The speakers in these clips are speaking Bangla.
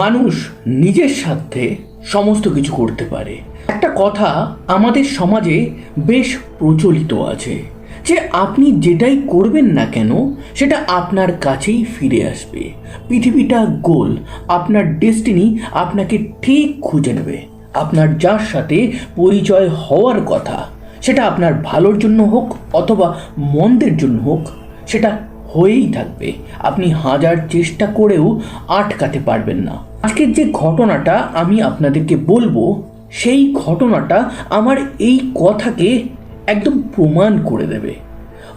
মানুষ নিজের স্বার্থে সমস্ত কিছু করতে পারে। একটা কথা আমাদের সমাজে বেশ প্রচলিত আছে যে আপনি যেটাই করবেন না কেন, সেটা আপনার কাছেই ফিরে আসবে। পৃথিবীটা গোল, আপনার ডেস্টিনি আপনাকে ঠিক খুঁজে নেবে। আপনার যার সাথে পরিচয় হওয়ার কথা, সেটা আপনার ভালোর জন্য হোক অথবা মন্দের জন্য হোক, সেটা হয়েই থাকবে। আপনি হাজার চেষ্টা করেও আটকাতে পারবেন না। আজকের যে ঘটনাটা আমি আপনাদেরকে বলব, সেই ঘটনাটা আমার এই কথাকে একদম প্রমাণ করে দেবে।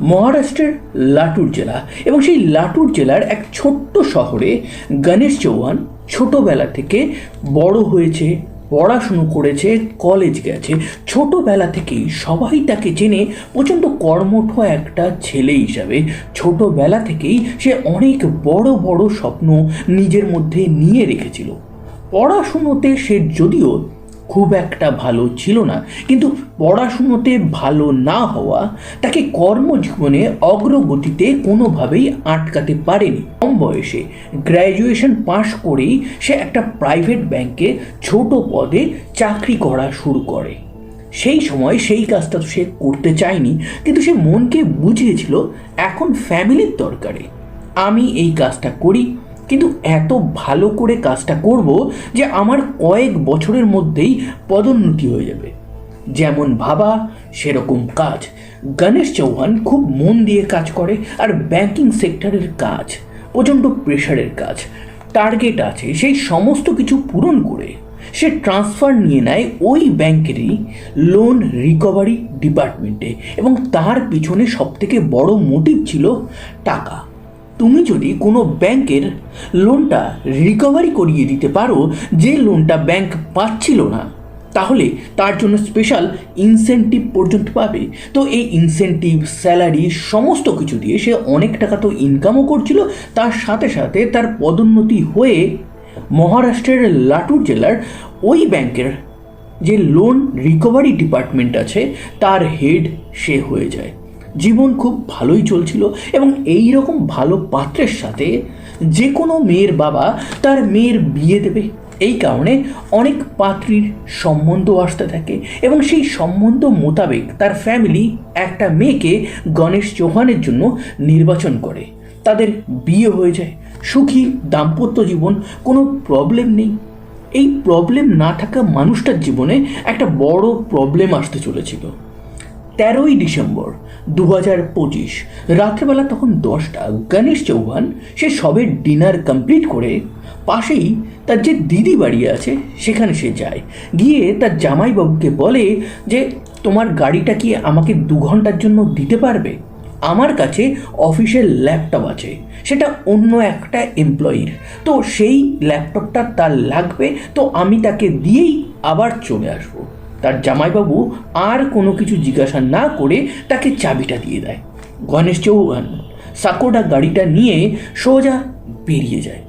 মহারাষ্ট্রের লাটুর জেলা এবং সেই লাটুর জেলার এক ছোট্ট শহরে গণেশ চৌহান ছোটবেলা থেকে বড় হয়েছে। পড়াশুনো করেছে কলেজ গেছে। ছোটবেলা থেকেই সবাই তাকে চেনে প্রচণ্ড কর্মঠ একটা ছেলে হিসাবে। ছোটোবেলা থেকেই সে অনেক বড় বড় স্বপ্ন নিজের মধ্যে নিয়ে রেখেছিল। পড়াশুনোতে সে যদিও খুব একটা ভালো ছিল না। কিন্তু পড়াশুনোতে ভালো না হওয়া তাকে কর্মজীবনে অগ্রগতিতে কোনোভাবেই আটকাতে পারেনি। কম বয়সে গ্র্যাজুয়েশন পাশ করেই সে একটা প্রাইভেট ব্যাংকে ছোট পদে চাকরি করা শুরু করে। সেই সময় সেই কাজটা তো সে করতে চায়নি, কিন্তু সে মনকে বুঝিয়েছিল, এখন ফ্যামিলির দরকারে। আমি এই কাজটা করি কিন্তু এত ভালো করে কাজটা করব যে আমার কয়েক বছরের মধ্যেই পদোন্নতি হয়ে যাবে। যেমন ভাবা, সেরকম কাজ। গণেশ চৌহান খুব মন দিয়ে কাজ করে আর ব্যাংকিং সেক্টরের কাজ, প্রচণ্ড প্রেশারের কাজ। টার্গেট আছে, সেই সমস্ত কিছু পূরণ করে সে ট্রান্সফার নিয়ে নেয় ওই ব্যাংকেরই লোন রিকভারি ডিপার্টমেন্টে এবং তার পিছনে সবথেকে বড় মোটিভ ছিল টাকা। তুমি যদি কোনো ব্যাংকের লোনটা রিকভারি করিয়ে দিতে পারো, যে লোনটা ব্যাংক পাচ্ছিল না, তাহলে তার জন্য স্পেশাল ইনসেন্টিভ পর্যন্ত পাবে। তো এই ইনসেন্টিভ স্যালারি সমস্ত কিছু দিয়ে সে অনেক টাকা তো ইনকামও করছিল, তার সাথে সাথে তার পদোন্নতি হয়ে মহারাষ্ট্রের লাটুর জেলার ওই ব্যাংকের যে লোন রিকভারি ডিপার্টমেন্ট আছে, তার হেড সে হয়ে যায়। জীবন খুব ভালোই চলছিল এবং এই রকম ভালো পাত্রের সাথে যে কোনো মেয়ের বাবা তার মেয়ের বিয়ে দেবে। এই কারণে অনেক পাত্রীর সম্বন্ধ আসতে থাকে এবং সেই সম্বন্ধ মোতাবেক তার ফ্যামিলি একটা মেয়েকে গণেশ চৌহানের জন্য নির্বাচন করে। তাদের বিয়ে হয়ে যায়। সুখী, দাম্পত্য জীবন, কোনো প্রবলেম নেই। এই প্রবলেম না থাকা মানুষটার জীবনে একটা বড় প্রবলেম আসতে চলেছিল। তেরোই ডিসেম্বর দু হাজার পঁচিশ, রাত্রেবেলা তখন দশটা, গণেশ চৌহান সে সবে ডিনার কমপ্লিট করে পাশেই তার যে দিদি বাড়ি আছে সেখানে সে যায়। গিয়ে তার জামাইবাবুকে বলে যে, তোমার গাড়িটা কি আমাকে দু ঘণ্টার জন্য দিতে পারবে? আমার কাছে অফিসের ল্যাপটপ আছে, সেটা অন্য একটা এমপ্লয়ির তো সেই ল্যাপটপটা তার লাগবে, তো আমি তাকে দিয়েই আবার চলে আসব। তার জামাইবাবু আর কোনো কিছু জিজ্ঞাসা না করে তাকে চাবিটা দিয়ে দেয়। গণেশ চৌহান সাকোডা গাড়িটা নিয়ে সোজা বেরিয়ে যায়।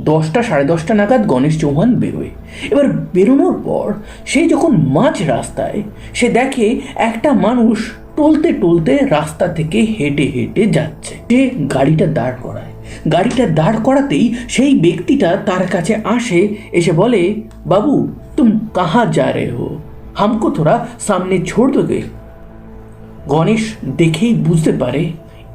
দশটা সাড়ে দশটা নাগাদ গণেশ চৌহান বেরোয়। এবার বেরোনোর পর সে যখন মাঝ রাস্তায়, সে দেখে একটা মানুষ টলতে টলতে রাস্তা থেকে হেঁটে হেঁটে যাচ্ছে। সে গাড়িটা দাঁড় করায়। গাড়িটা দাঁড় করাতেই সেই ব্যক্তিটা তার কাছে আসে, এসে বলে, বাবু, তুম কাহা যা রে হো? হামকো থোড়া সামনে ছোড় দোগে। গণেশ দেখেই বুঝতে পারে,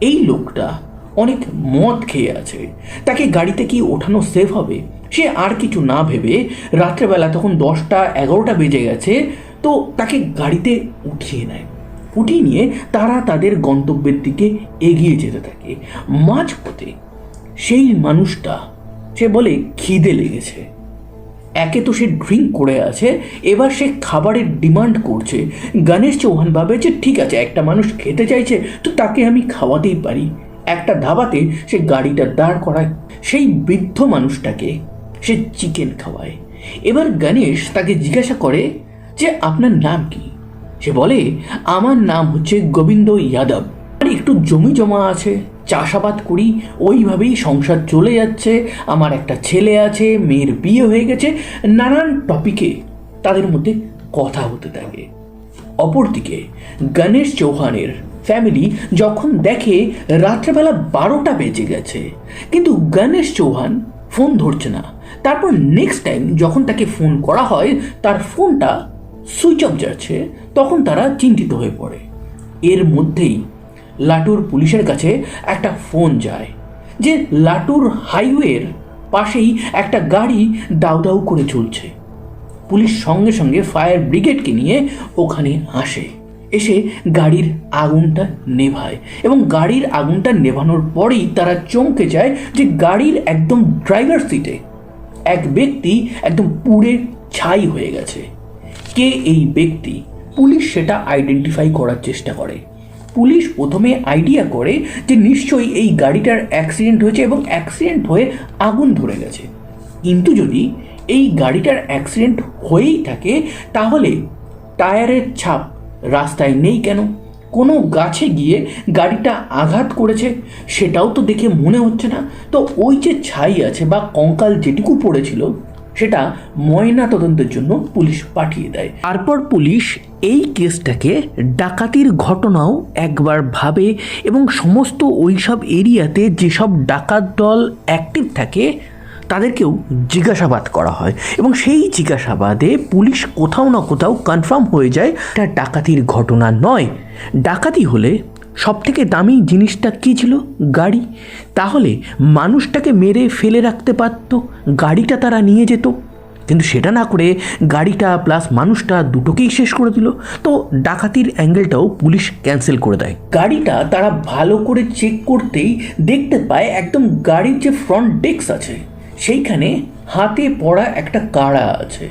এই লোকটা অনেক মদ খেয়ে আছে। তাকে গাড়িতে কি ওঠানো সেফ হবে? সে আর কিছু না ভেবে রাত্রেবেলা তখন দশটা এগারোটা বেজে গেছে, তো তাকে গাড়িতে উঠিয়ে নেয়। উঠিয়ে নিয়ে তারা তাদের গন্তব্যের দিকে এগিয়ে যেতে থাকে। মাঝপথে সেই মানুষটা, সে বলে খিদে লেগেছে। একে তো সে ড্রিঙ্ক করে আছে, এবার সে খাবারের ডিমান্ড করছে। গণেশ চৌহান ভাবে যে ঠিক আছে, একটা মানুষ খেতে চাইছে, তো তাকে আমি খাওয়াতেই পারি। একটা ধাবাতে সে গাড়িটা দাঁড় করায়, সেই বৃদ্ধ মানুষটাকে সে চিকেন খাওয়ায়। এবার গণেশ তাকে জিজ্ঞাসা করে যে, আপনার নাম কি? সে বলে, আমার নাম হচ্ছে গোবিন্দ যাদব আর একটু জমি জমা আছে। চাষাবাদ করি, ওইভাবেই সংসার চলে যাচ্ছে, আমার একটা ছেলে আছে, মেয়ের বিয়ে হয়ে গেছে, নানান টপিকে তাদের মধ্যে কথা হতে থাকে। অপরদিকে, গণেশ চৌহানের ফ্যামিলি যখন দেখে রাত্রেবেলা বারোটা বেজে গেছে, কিন্তু গণেশ চৌহান ফোন ধরছে না। তারপর নেক্সট টাইম যখন তাকে ফোন করা হয়, তার ফোনটা সুইচ অফ যাচ্ছে, তখন তারা চিন্তিত হয়ে পড়ে। এর মধ্যেই লাটুর পুলিশের কাছে একটা ফোন যায়, যে লাটুর হাইওয়ের পাশেই একটা গাড়ি দাউ দাউ করে চলছে। পুলিশ সঙ্গে সঙ্গে ফায়ার ব্রিগেডকে নিয়ে ওখানে আসে। এসে গাড়ির আগুনটা নেভায় এবং গাড়ির আগুনটা নেভানোর পরেই তারা চমকে যায় যে গাড়ির একদম ড্রাইভার সিটে এক ব্যক্তি একদম পুড়ে ছাই হয়ে গেছে। কে এই ব্যক্তি? পুলিশ সেটা আইডেন্টিফাই করার চেষ্টা করে। পুলিশ প্রথমে আইডিয়া করে যে নিশ্চয়ই এই গাড়িটার অ্যাক্সিডেন্ট হয়েছে এবং অ্যাক্সিডেন্ট হয়ে আগুন ধরে গেছে। কিন্তু যদি এই গাড়িটার অ্যাক্সিডেন্ট হয়েই থাকে, তাহলে টায়ারের ছাপ রাস্তায় নেই কেন? কোনো গাছে গিয়ে গাড়িটা আঘাত করেছে, সেটাও তো দেখে মনে হচ্ছে না। তো ওই যে ছাই আছে বা কঙ্কাল যেটুকু পড়েছিল সেটা ময়না তদন্তের জন্য পুলিশ পাঠিয়ে দেয়। তারপর পুলিশ এই কেসটাকে ডাকাতির ঘটনাও একবার ভাবে এবং সমস্ত ওইসব এরিয়াতে যেসব ডাকাত দল অ্যাক্টিভ থাকে, তাদেরকেও জিজ্ঞাসাবাদ করা হয় এবং সেই জিজ্ঞাসাবাদে পুলিশ কোথাও না কোথাও কনফার্ম হয়ে যায়, এটা ডাকাতির ঘটনা নয়। ডাকাতি হলে সব থেকে দামি জিনিসটা কী ছিল? গাড়ি। তাহলে মানুষটাকে মেরে ফেলে রাখতে পারতো, গাড়িটা তারা নিয়ে যেত। কিন্তু সেটা না করে গাড়িটা প্লাস মানুষটা দুটোকেই শেষ করে দিল। তো ডাকাতির অ্যাঙ্গেলটাও পুলিশ ক্যান্সেল করে দেয়। গাড়িটা তারা ভালো করে চেক করতেই দেখতে পায় একদম গাড়ির যে ফ্রন্ট ডেস্ক আছে, সেইখানে হাতে পড়া একটা কাড়া আছে।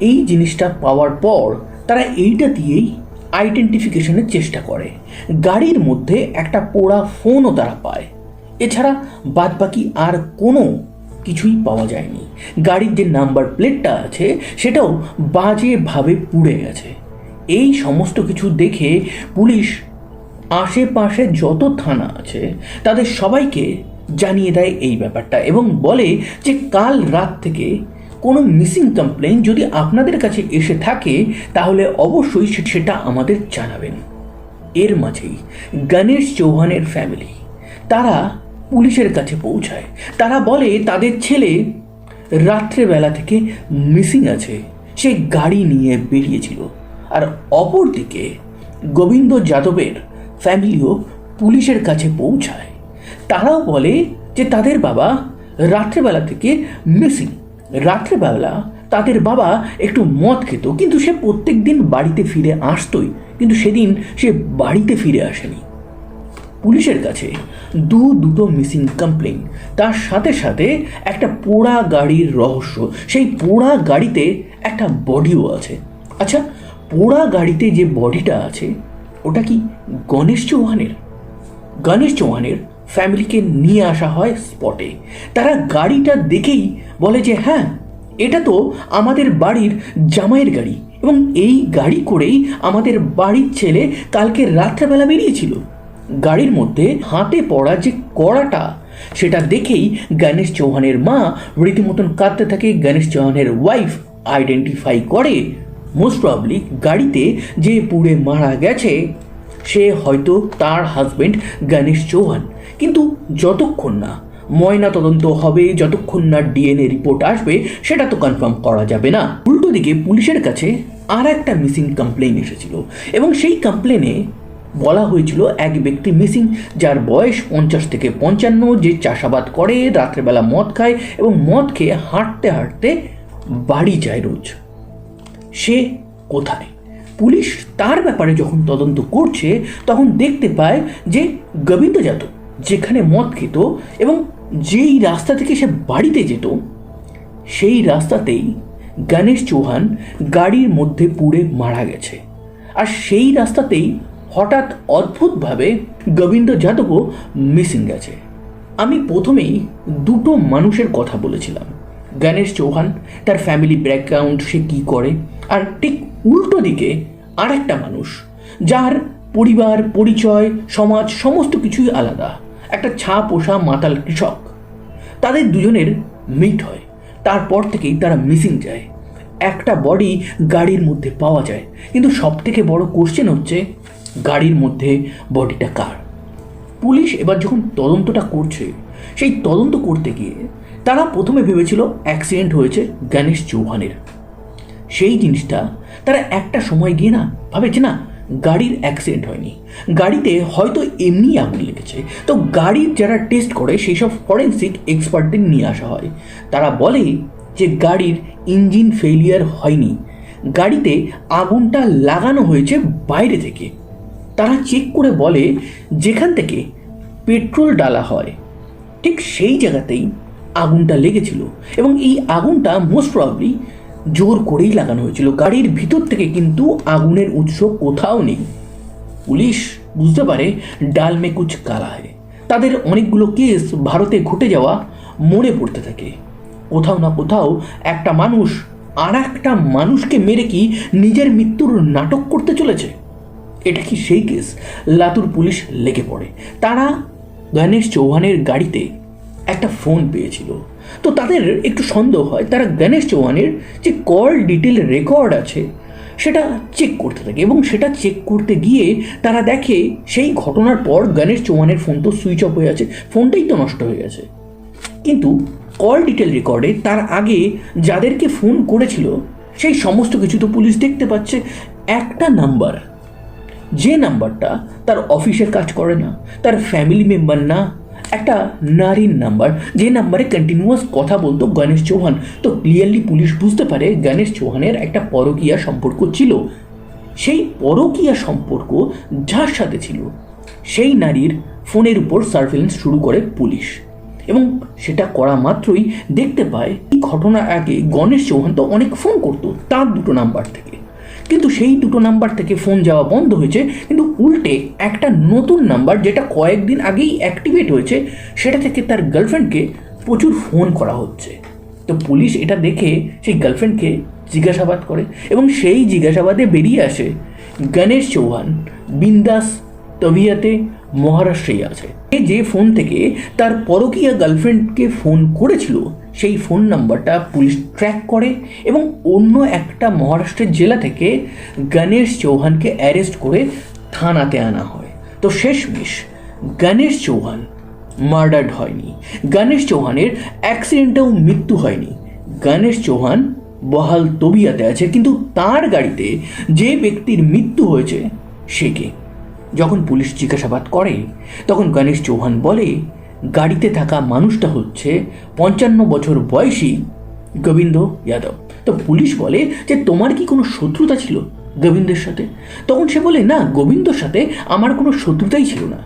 এই জিনিসটা পাওয়ার পর তারা এইটা দিয়েই আইডেন্টিফিকেশনের চেষ্টা করে। গাড়ির মধ্যে একটা পোড়া ফোনও তারা পায়। এছাড়া বাদবাকি আর কোনো কিছুই পাওয়া যায়নি। গাড়ির যে নাম্বার প্লেটটা আছে, সেটাও বাজেভাবে পুড়ে গেছে। এই সমস্ত কিছু দেখে পুলিশ আশেপাশে যত থানা আছে, তাদের সবাইকে জানিয়ে দেয় এই ব্যাপারটা এবং বলে যে কাল রাত থেকে কোনো মিসিং কমপ্লেন যদি আপনাদের কাছে এসে থাকে, তাহলে অবশ্যই সেটা আমাদের জানাবেন। এর মাঝেই গণেশ চৌহানের ফ্যামিলি তারা পুলিশের কাছে পৌঁছায়। তারা বলে, তাদের ছেলে রাত্রেবেলা থেকে মিসিং আছে। সে গাড়ি নিয়ে বেরিয়েছিল। আর অপরদিকে গোবিন্দ যাদবের ফ্যামিলিও পুলিশের কাছে পৌঁছায়। তারাও বলে যে, তাদের বাবা রাত্রেবেলা থেকে মিসিং রাত্রেবেলা তাদের বাবা একটু মদ খেত, কিন্তু সে প্রত্যেক দিন বাড়িতে ফিরে আসতোই, কিন্তু সেদিন সে বাড়িতে ফিরে আসেনি। পুলিশের কাছে দু দুটো মিসিং কমপ্লেন তার সাথে সাথে একটা পোড়া গাড়ির রহস্য, সেই পোড়া গাড়িতে একটা বডিও আছে। আচ্ছা পোড়া গাড়িতে যে বডিটা আছে, ওটা কি গণেশ চৌহানের? গণেশ চৌহানের ফ্যামিলিকে নিয়ে আসা হয় স্পটে তারা গাড়িটা দেখেই বলে যে হ্যাঁ এটা তো আমাদের বাড়ির জামাইয়ের গাড়ি এবং এই গাড়ি করেই আমাদের বাড়ির ছেলে কালকে রাত্রেবেলা বেরিয়েছিল। গাড়ির মধ্যে হাতে পড়া যে কড়াটা, সেটা দেখেই গণেশ চৌহানের মা রীতিমতন কাঁদতে থাকে। গণেশ চৌহানের ওয়াইফ আইডেন্টিফাই করে মোস্ট প্রবলি গাড়িতে যে পুড়ে মারা গেছে, সে হয়তো তার হাজবেন্ড গণেশ চৌহান। কিন্তু যতক্ষণ না ময়না তদন্ত হবে, যতক্ষণ না ডিএনএ রিপোর্ট আসবে, সেটা তো কনফার্ম করা যাবে না। উল্টো দিকে পুলিশের কাছে আর একটা মিসিং কমপ্লেন এসেছিল এবং সেই কমপ্লেনে বলা হয়েছিল এক ব্যক্তি মিসিং যার বয়স পঞ্চাশ থেকে পঞ্চান্ন, যে চাষাবাদ করে, রাত্রেবেলা মদ খায় এবং মদ খেয়ে হাঁটতে হাঁটতে বাড়ি যায় রোজ। সে কোথায়? পুলিশ তার ব্যাপারে যখন তদন্ত করছে, তখন দেখতে পায় যে গোবিন্দ যাদব যেখানে মদ খেত এবং যেই রাস্তা থেকে সে বাড়িতে যেত, সেই রাস্তাতেই গণেশ চৌহান গাড়ির মধ্যে পুড়ে মারা গেছে। আর সেই রাস্তাতেই হঠাৎ অদ্ভুতভাবে গোবিন্দ যাদবও মিসিং গেছে। আমি প্রথমেই দুটো মানুষের কথা বলেছিলাম। গণেশ চৌহান, তার ফ্যামিলি ব্যাকগ্রাউন্ড সে কী করে? আর ঠিক উল্টো দিকে আরেকটা মানুষ, যার পরিবার, পরিচয়, সমাজ, সমস্ত কিছুই আলাদা। একটা ছা পোষা মাতাল কৃষক। তাদের দুজনের মিট হয়। তারপর থেকেই তারা মিসিং যায়। একটা বডি গাড়ির মধ্যে পাওয়া যায়। কিন্তু সব থেকে বড় কোশ্চেন হচ্ছে, গাড়ির মধ্যে বডিটা কার? পুলিশ এবার যখন তদন্তটা করছে, সেই তদন্ত করতে গিয়ে তারা প্রথমে ভেবেছিল অ্যাক্সিডেন্ট হয়েছে গণেশ চৌহানের। সেই জিনিসটা তারা একটা সময় গিয়ে না ভাবেছে না গাড়ির অ্যাক্সিডেন্ট হয়নি। গাড়িতে হয়তো এমনি আগুন লেগেছে। তো গাড়ির যারা টেস্ট করে সেই সব ফরেন্সিক এক্সপার্টদের নিয়ে আসা হয়। তারা বলে যে গাড়ির ইঞ্জিন ফেলিয়ার হয়নি। গাড়িতে আগুনটা লাগানো হয়েছে বাইরে থেকে। তারা চেক করে বলে, যেখান থেকে পেট্রোল ডালা হয়, ঠিক সেই জায়গাতেই আগুনটা লেগেছিল। এবং এই আগুনটা মোস্ট প্রবাবলি জোর করেই লাগানো হয়েছিল। গাড়ির ভিতর থেকে কিন্তু আগুনের উৎস কোথাও নেই। পুলিশ বুঝতে পারে ডাল মে কুচ কালা হয় তাদের অনেকগুলো কেস ভারতে ঘটে যাওয়া মনে পড়তে থাকে। কোথাও না কোথাও একটা মানুষ আর একটা মানুষকে মেরে কি নিজের মৃত্যুর নাটক করতে চলেছে? এটা কি সেই কেস? লাতুর পুলিশ লেগে পড়ে। তারা গণেশ চৌহানের গাড়িতে একটা ফোন পেয়েছিল। তো তাদের একটু সন্দেহ হয়, তারা গণেশ চৌহানের যে কল ডিটেল রেকর্ড আছে, সেটা চেক করতে থাকে এবং সেটা চেক করতে গিয়ে তারা দেখে সেই ঘটনার পর গণেশ চৌহানের ফোন তো সুইচ অফ হয়ে আছে, ফোনটাই তো নষ্ট হয়ে গেছে। কিন্তু কল ডিটেল রেকর্ডে তার আগে যাদেরকে ফোন করেছিল, সেই সমস্ত কিছু তো পুলিশ দেখতে পাচ্ছে। একটা নাম্বার যে নাম্বারটা তার অফিসের কাজ করে না, তার ফ্যামিলি মেম্বার না একটা নারীর নাম্বার যে নাম্বারে কন্টিনিউয়াস কথা বলতো গণেশ চৌহান। তো ক্লিয়ারলি পুলিশ বুঝতে পারে গণেশ চৌহানের একটা পরকীয়া সম্পর্ক ছিল। সেই পরকীয়া সম্পর্ক যার সাথে ছিল? সেই নারীর ফোনের উপর সার্ভেলেন্স শুরু করে পুলিশ। এবং সেটা করা মাত্রই দেখতে পায়, এই ঘটনার আগে গণেশ চৌহান তো অনেক ফোন করতো, তার দুটো নাম্বার থেকে। কিন্তু সেই দুটো নাম্বার থেকে ফোন যাওয়া বন্ধ হয়েছে, কিন্তু উল্টে একটা নতুন নাম্বার যেটা কয়েকদিন আগেই অ্যাক্টিভেট হয়েছে, সেটা থেকে তার গার্লফ্রেন্ডকে প্রচুর ফোন করা হচ্ছে। তো পুলিশ এটা দেখে সেই গার্লফ্রেন্ডকে জিজ্ঞাসাবাদ করে এবং সেই জিজ্ঞাসাবাদে বেরিয়ে আসে গণেশ চৌহান, বিন্দাস তবিয়াতে মহারাষ্ট্রেই আছে। যে ফোন থেকে তার পরকীয়া গার্লফ্রেন্ডকে ফোন করেছিল সেই ফোন নাম্বারটা পুলিশ ট্র্যাক করে এবং অন্য একটা মহারাষ্ট্রের জেলা থেকে গণেশ চৌহানকে অ্যারেস্ট করে থানাতে আনা হয়। তো শেষমেশ গণেশ চৌহান মার্ডার্ড হয়নি। গণেশ চৌহানের অ্যাক্সিডেন্টেও মৃত্যু হয়নি। গণেশ চৌহান বহাল তবিয়াতে আছে, কিন্তু তার গাড়িতে যে ব্যক্তির মৃত্যু হয়েছে, সে কে? যখন পুলিশ জিজ্ঞাসাবাদ করে, তখন গণেশ চৌহান বলে গাড়িতে থাকা মানুষটা হচ্ছে পঞ্চান্ন বছর বয়সী গোবিন্দ যাদব। তো পুলিশ বলে যে তোমার কি কোনো শত্রুতা ছিল গোবিন্দের সাথে? তখন সে বলে, না, গোবিন্দর সাথে আমার কোনো শত্রুতাই ছিল না।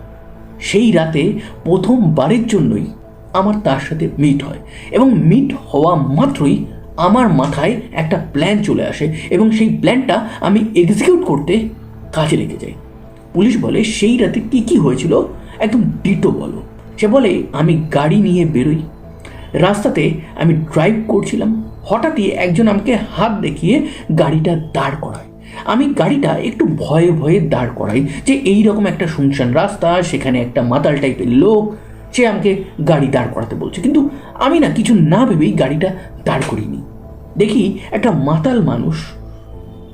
সেই রাতে প্রথমবারের জন্যই আমার তার সাথে মিট হয় এবং মিট হওয়া মাত্রই আমার মাথায় একটা প্ল্যান চলে আসে এবং সেই প্ল্যানটা আমি এক্সিকিউট করতে কাজে লেগে যাই। পুলিশ বলে, সেই রাতে কি কি হয়েছিল? একদম ডিটো বলো। সে বলে, আমি গাড়ি নিয়ে বেরোই। রাস্তাতে আমি ড্রাইভ করছিলাম। হঠাৎই একজন আমাকে হাত দেখিয়ে গাড়িটা দাঁড় করায়। আমি গাড়িটা একটু ভয়ে ভয়ে দাঁড় করাই যে এই রকম একটা শুনশান রাস্তা, সেখানে একটা মাতাল টাইপের লোক, সে আমাকে গাড়ি দাঁড় করাতে বলছে। কিন্তু আমি না কিছু না ভেবেই গাড়িটা দাঁড় করিনি। দেখি একটা মাতাল মানুষ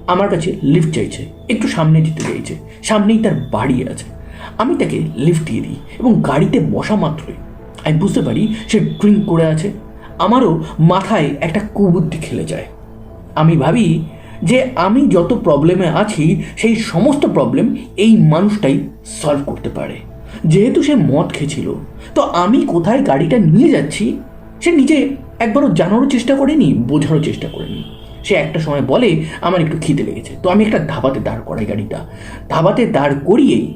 আমার কাছে লিফট চাইছে, একটু সামনে যেতে চাইছে। সামনেই তার বাড়ি আছে। আমি তাকে লিফট দিয়ে দিই এবং গাড়িতে বসা মাত্রই। আমি বুঝতে পারি সে ড্রিঙ্ক করে আছে। আমারও মাথায় একটা কুবুদ্ধি খেলে যায়। আমি ভাবি যে আমি যত প্রবলেমে আছি, সেই সমস্ত প্রবলেম এই মানুষটাই সলভ করতে পারে। যেহেতু সে মদ খেয়েছিল, তো আমি কোথায় গাড়িটা নিয়ে যাচ্ছি, সে নিজে একবারও জানারও চেষ্টা করেনি, বোঝারও চেষ্টা করেনি। সে একটা সময় বলে, আমার একটু খিদে লেগেছে। তো আমি একটা ধাবাতে দাঁড় করাই গাড়িটা। ধাবাতে দাঁড় করিয়েই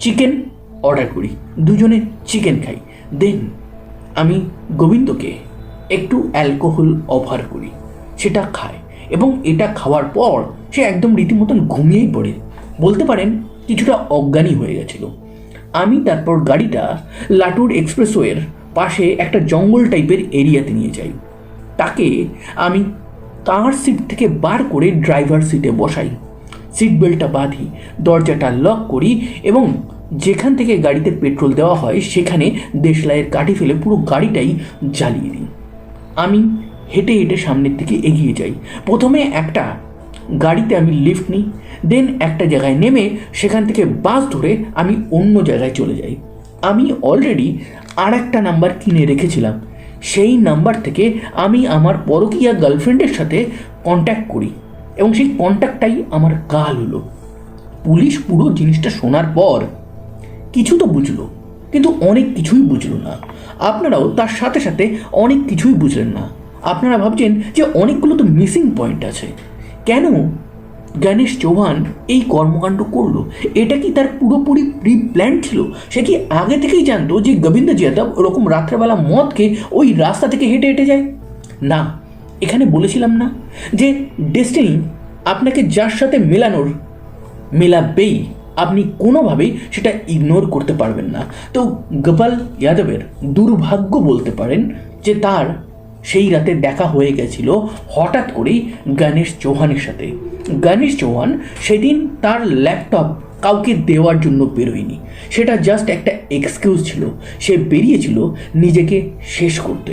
চিকেন অর্ডার করি। দুজনে চিকেন খাই। দেন আমি গোবিন্দকে একটু অ্যালকোহল অফার করি। সেটা খায় এবং এটা খাওয়ার পর সে একদম রীতিমতন ঘুমিয়েই পড়ে। বলতে পারেন কিছুটা অজ্ঞানী হয়ে গেছিল। আমি তারপর গাড়িটা লাটুর এক্সপ্রেসওয়ের পাশে একটা জঙ্গল টাইপের এরিয়াতে নিয়ে যাই। তাকে আমি তার সিট থেকে বার করে ড্রাইভার সিটে বসাই। সিট বেল্টটা বাঁধি, দরজাটা লক করি এবং যেখান থেকে গাড়িতে পেট্রোল দেওয়া হয় সেখানে দেশলাইয়ের কাঠি ফেলে পুরো গাড়িটাই জ্বালিয়ে দিই। আমি হেঁটে হেঁটে সামনের দিকে এগিয়ে যাই। প্রথমে একটা গাড়িতে আমি লিফট নিই দেন একটা জায়গায় নেমে সেখান থেকে বাস ধরে আমি অন্য জায়গায় চলে যাই। আমি অলরেডি আর একটা নাম্বার কিনে রেখেছিলাম। সেই নাম্বার থেকে আমি আমার পরকীয়া গার্লফ্রেন্ডের সাথে কন্ট্যাক্ট করি। এবং সেই কন্ট্যাক্টটাই আমার কাল হলো। পুলিশ পুরো জিনিসটা শোনার পর কিছু তো বুঝলো, কিন্তু অনেক কিছুই বুঝলো না। আপনারাও তার সাথে সাথে অনেক কিছুই বুঝলেন না। আপনারা ভাবছেন যে অনেকগুলো তো মিসিং পয়েন্ট আছে। কেন গণেশ চৌহান এই কর্মকাণ্ড করল? এটা কি তার পুরোপুরি প্রি প্ল্যান ছিল? সে কি আগে থেকেই জানতো যে গোবিন্দ যাদব ওরকম রাত্রেবেলা মদ খেয়ে ওই রাস্তা থেকে হেঁটে হেঁটে যায়? না এখানে বলেছিলাম না যে ডেস্টিনি আপনাকে যার সাথে মেলানোর, মেলাবেই আপনি কোনোভাবেই সেটা ইগনোর করতে পারবেন না। তো গোপাল যাদবের দুর্ভাগ্য বলতে পারেন যে তার সেই রাতে দেখা হয়ে গেছিল হঠাৎ করেই গণেশ চৌহানের সাথে। গণেশ চৌহান সেদিন তার ল্যাপটপ কাউকে দেওয়ার জন্য বেরোয়নি। সেটা জাস্ট একটা এক্সকিউজ ছিল। সে বেরিয়েছিল নিজেকে শেষ করতে।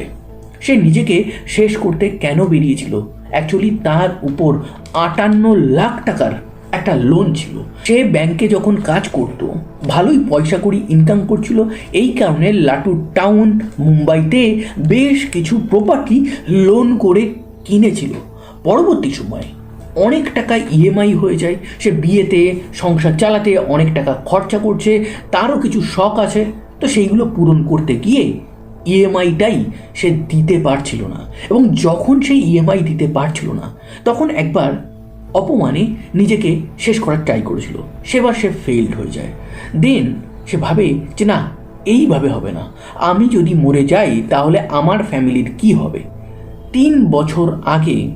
সে নিজেকে শেষ করতে কেন বেরিয়েছিল? অ্যাকচুয়ালি তার উপর আটান্ন লাখ টাকার একটা লোন ছিল। সে ব্যাংকে যখন কাজ করত, ভালোই পয়সা করি ইনকাম করছিল, এই কারণে লাটু টাউন মুম্বাইতে বেশ কিছু প্রপার্টি লোন করে কিনেছিল। পরবর্তী সময়ে অনেক টাকা ইএমআই হয়ে যায়, সে বিয়েতে, সংসার চালাতে অনেক টাকা খরচা করছে, তারও কিছু শখ আছে, তো সেইগুলো পূরণ করতে গিয়ে ইএমআইটাই সে দিতে পারছিল না। এবং যখন সেই ইএমআই দিতে পারছিল না, তখন একবার অপমানে নিজেকে শেষ করার ট্রাই করেছিল। সেবার সে ফেইল্ড হয়ে যায়। দেন সে ভাবে যে, না, এইভাবে হবে না। আমি যদি মরে যাই, তাহলে আমার ফ্যামিলির কি হবে? তিন বছর আগে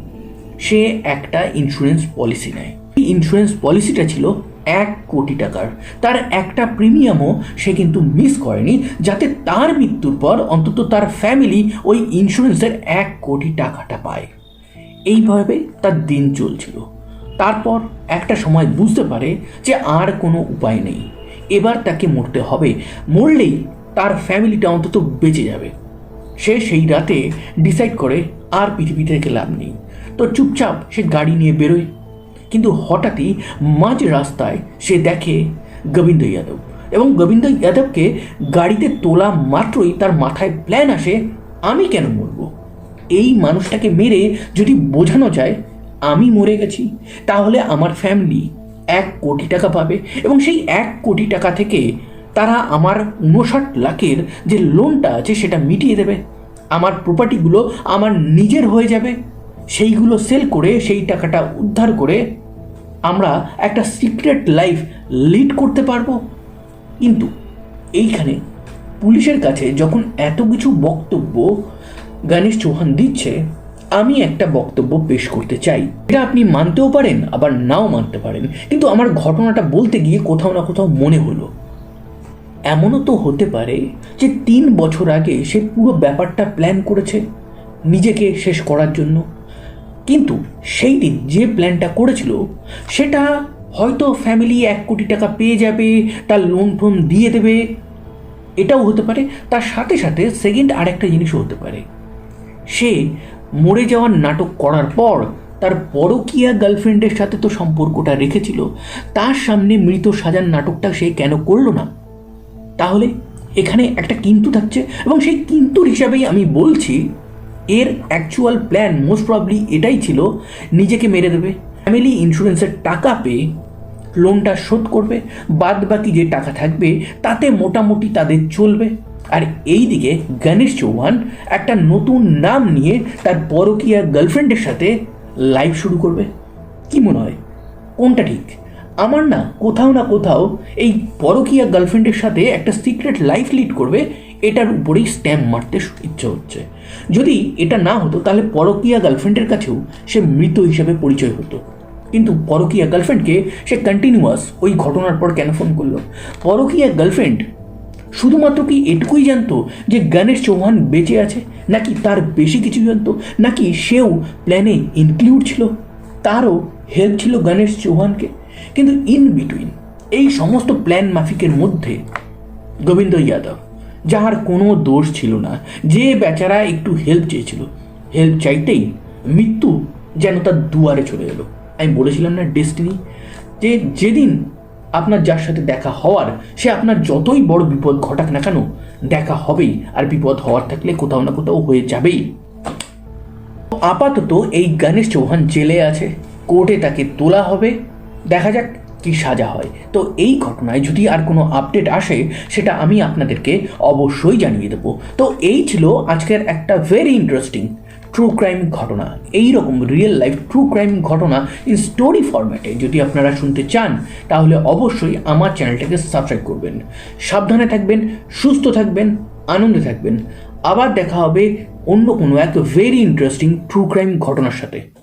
সে একটা ইন্স্যুরেন্স পলিসি নেয়। এই ইন্স্যুরেন্স পলিসিটা ছিল এক কোটি টাকার। তার একটা প্রিমিয়ামও সে কিন্তু মিস করেনি, যাতে তার মৃত্যুর পর অন্তত তার ফ্যামিলি ওই ইন্স্যুরেন্সের এক কোটি টাকাটা পায়। এইভাবে তার দিন চলছিল। তারপর একটা সময় বুঝতে পারে যে আর কোনো উপায় নেই। এবার তাকে মরতে হবে। মরলেই তার ফ্যামিলিটা অন্তত বেঁচে যাবে। সে সেই রাতে ডিসাইড করে আর পৃথিবী থেকে লাভ নেই। তো চুপচাপ সে গাড়ি নিয়ে বেরোয়। কিন্তু হঠাৎই মাঝ রাস্তায় সে দেখে গোবিন্দ যাদব এবং গোবিন্দ যাদবকে গাড়িতে তোলা মাত্রই তার মাথায় প্ল্যান আসে, আমি কেন মরবো? এই মানুষটাকে মেরে যদি বোঝানো যায়, আমি মরে গেছি, তাহলে আমার ফ্যামিলি এক কোটি টাকা পাবে এবং সেই এক কোটি টাকা থেকে তারা আমার উনষাট লাখের যে লোনটা আছে সেটা মিটিয়ে দেবে। আমার প্রপার্টিগুলো আমার নিজের হয়ে যাবে। সেইগুলো সেল করে সেই টাকাটা উদ্ধার করে আমরা একটা সিক্রেট লাইফ লিড করতে পারব? কিন্তু এইখানে পুলিশের কাছে যখন এত কিছু বক্তব্য গণেশ চৌহান দিচ্ছে, আমি একটা বক্তব্য পেশ করতে চাই। এটা আপনি মানতেও পারেন, আবার নাও মানতে পারেন। কিন্তু আমার ঘটনাটা বলতে গিয়ে কোথাও না কোথাও মনে হলো। এমনও তো হতে পারে যে তিন বছর আগে সে পুরো ব্যাপারটা প্ল্যান করেছে নিজেকে শেষ করার জন্য। কিন্তু সেই দিন যে প্ল্যানটা করেছিল, সেটা হয়তো ফ্যামিলি এক কোটি টাকা পেয়ে যাবে, তার লোন ফোন দিয়ে দেবে। এটাও হতে পারে, তার সাথে সাথে সেকেন্ড আরেকটা জিনিসও হতে পারে। সে মরে যাওয়ার নাটক করার পর তার পরকীয়া গার্লফ্রেন্ডের সাথে তো সম্পর্কটা রেখেছিল, তার সামনে মৃত সাজার নাটকটা সে কেন করল না? তাহলে এখানে একটা কিন্তু থাকছে এবং সেই কিন্তুর হিসাবেই আমি বলছি এর অ্যাকচুয়াল প্ল্যান মোস্ট প্রবলি এটাই ছিল, নিজেকে মেরে দেবে ফ্যামিলি ইন্স্যুরেন্সের টাকা পেয়ে লোনটা শোধ করবে বাদ বাকি যে টাকা থাকবে তাতে মোটামুটি তাদের চলবে। আর এইদিকে গণেশ চৌহান একটা নতুন নাম নিয়ে তার পরকীয়া গার্লফ্রেন্ডের সাথে লাইফ শুরু করবে। কি মনে হয়? কোনটা ঠিক? আমার না কোথাও না কোথাও এই পরকীয়া গার্লফ্রেন্ডের সাথে একটা সিক্রেট লাইফ লিড করবে এটার উপরেই স্ট্যাম্প মারতে ইচ্ছে হচ্ছে। যদি এটা না হতো, তাহলে পরকীয়া গার্লফ্রেন্ডের কাছেও সে মৃত হিসেবে পরিচয় হতো। কিন্তু পরকীয়া গার্লফ্রেন্ডকে সে কন্টিনিউয়াস ওই ঘটনার পর কেন ফোন করল? পরকীয়া গার্লফ্রেন্ড শুধুমাত্র কি এটুকুই জানতো যে গণেশ চৌহান বেঁচে আছে, নাকি তার বেশি কিছু জানতো, নাকি সেও প্ল্যানে ইনক্লুড ছিল? তারও হেল্প ছিল গণেশ চৌহানকে কিন্তু ইন বিটুইন এই সমস্ত প্ল্যান মাফিকের মধ্যে গোবিন্দ যাদব যার কোনো দোষ ছিল না। যে বেচারা একটু হেল্প চেয়েছিল। হেল্প চাইতেই মৃত্যু যেন তার দুয়ারে চলে এলো আমি বলেছিলাম না ডেস্টিনি যে যেদিন আপনার যার সাথে দেখা হওয়ার, সে আপনার যতই বড় বিপদ ঘটাক না কেন, দেখা হবেই। আর বিপদ হওয়ার থাকলে কোথাও না কোথাও হয়ে যাবেই। আপাতত এই গণেশ চৌহান জেলে আছে। কোর্টে তাকে তোলা হবে। দেখা যাক কি সাজা হয়? তো এই ঘটনায় যদি আর কোনো আপডেট আসে, সেটা আমি আপনাদেরকে অবশ্যই জানিয়ে দেবো। তো এই ছিল আজকের একটা ভেরি ইন্টারেস্টিং ট্রু ক্রাইম ঘটনা। এই রকম রিয়েল লাইফ ট্রু ক্রাইম ঘটনা ইন স্টোরি ফরম্যাটে যদি আপনারা শুনতে চান, তাহলে অবশ্যই আমার চ্যানেলটাকে সাবস্ক্রাইব করবেন। সাবধানে থাকবেন, সুস্থ থাকবেন, আনন্দে থাকবেন। আবার দেখা হবে অন্য কোনো এক ভেরি ইন্টারেস্টিং ট্রু ক্রাইম ঘটনার সাথে।